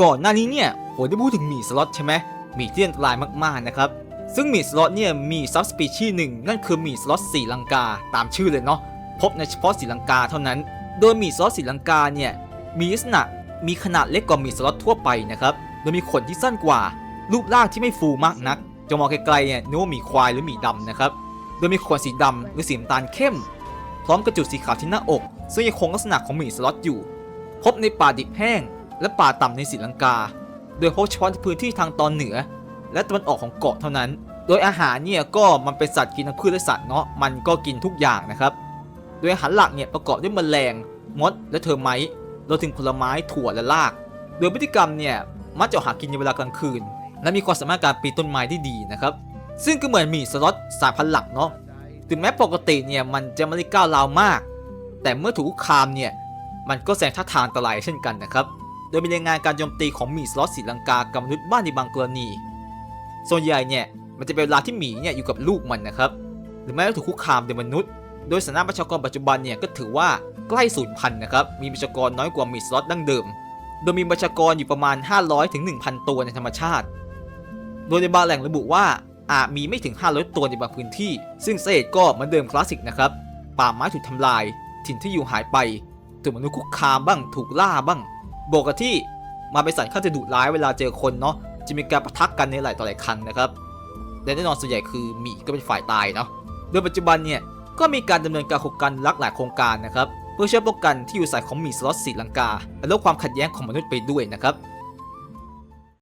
ก่อนหน้านี้เนี่ยผมได้พูดถึงหมีสล็อตใช่ไหมหมีที่อันตรายมากๆนะครับ ซึ่งหมีสล็อตเนี่ยมีซับสปีชีส์หนึ่งนั่นคือหมีสล็อตสีลังกาตามชื่อเลยเนาะพบในเฉพาะสีลังกาเท่านั้น โดยหมีสล็อตสีลังกาเนี่ยมีลักษณะมีขนาดเล็กกว่าหมีสล็อตทั่วไปนะครับโดยมีขนที่สั้นกว่า รูปร่างที่ไม่ฟูมากนักจะมองไกลๆเนี่ยนึกว่าหมีควายหรือหมีดำนะครับโดยมีขนสีดำหรือสีน้ำตาลเข้ม พร้อมกระจุดสีขาวที่หน้าอก ซึ่งยังคงลักษณะของหมีสล็อตอยู่ พบในป่าดิบแห้ง และป่าต่ำในศรีลังกา โดยพบเฉพาะพื้นที่ทางตอนเหนือ และตะวันออกของเกาะเท่านั้น โดยอาหารเนี่ยก็มันเป็นสัตว์กินทั้งพืชและสัตว์เนาะมันก็กินทุกอย่างนะครับ โดยอาหารหลักเนี่ยประกอบด้วยแมลงมด และเทอร์ไมต์รวมถึงผลไม้ถั่วและราก โดยพฤติกรรมเนี่ยมักจะหากินในเวลากลางคืน และมีความสามารถการปีนต้นไม้ได้ดีนะครับ ซึ่งก็เหมือนหมีสล็อตสายพันธุ์หลักเนาะถึงแม้ปกติเนี่ยมันจะไม่ได้ก้าวราวมาก แต่เมื่อถูกคุกคามเนี่ยมันก็แสดงท่าทางอันตรายเช่นกันนะครับ โดยมีรายงานการโจมตีของหมีสล็อตสีลังกากับมนุษย์บ้านในบางกรณี ส่วนใหญ่เนี่ยมันจะเป็นเวลาที่หมีเนี่ยอยู่กับลูกมันนะครับ หรือแม้จะถูกคุกคามโดยมนุษย์ โดยสถานะประชากรปัจจุบันเนี่ยก็ถือว่าใกล้สูญพันธุ์นะครับ มีประชากรน้อยกว่าหมีสล็อตดั้งเดิม โดยมีประชากรอยู่ประมาณ 500ถึง1,000 ตัวในธรรมชาติ โดยในบางแหล่งระบุว่าอาจมีไม่ถึง 500 ตัวในบางพื้นที่ ซึ่งเหตุก็เหมือนเดิมคลาสสิกนะครับ ป่าไม้ถูกทำลาย ถิ่นที่อยู่หายไป ถูกมนุษย์คุกคามบ้าง ถูกล่าบ้าง บวกกับที่มาเป็นสัตว์ข้าจะดุร้ายเวลาเจอคนเนาะจะมีการประทักกันในหลายต่อหลายครั้งนะครับและแน่นอนส่วนใหญ่คือหมีก็เป็นฝ่ายตายเนาะโดยปัจจุบันเนี่ยก็มีการดำเนินการโครงการรักหลายโครงการนะครับเพื่อช่วยป้องกันที่อยู่อาศัยของหมีสล็อตสีลังกาและลดความขัดแย้งของมนุษย์ไปด้วยนะครับ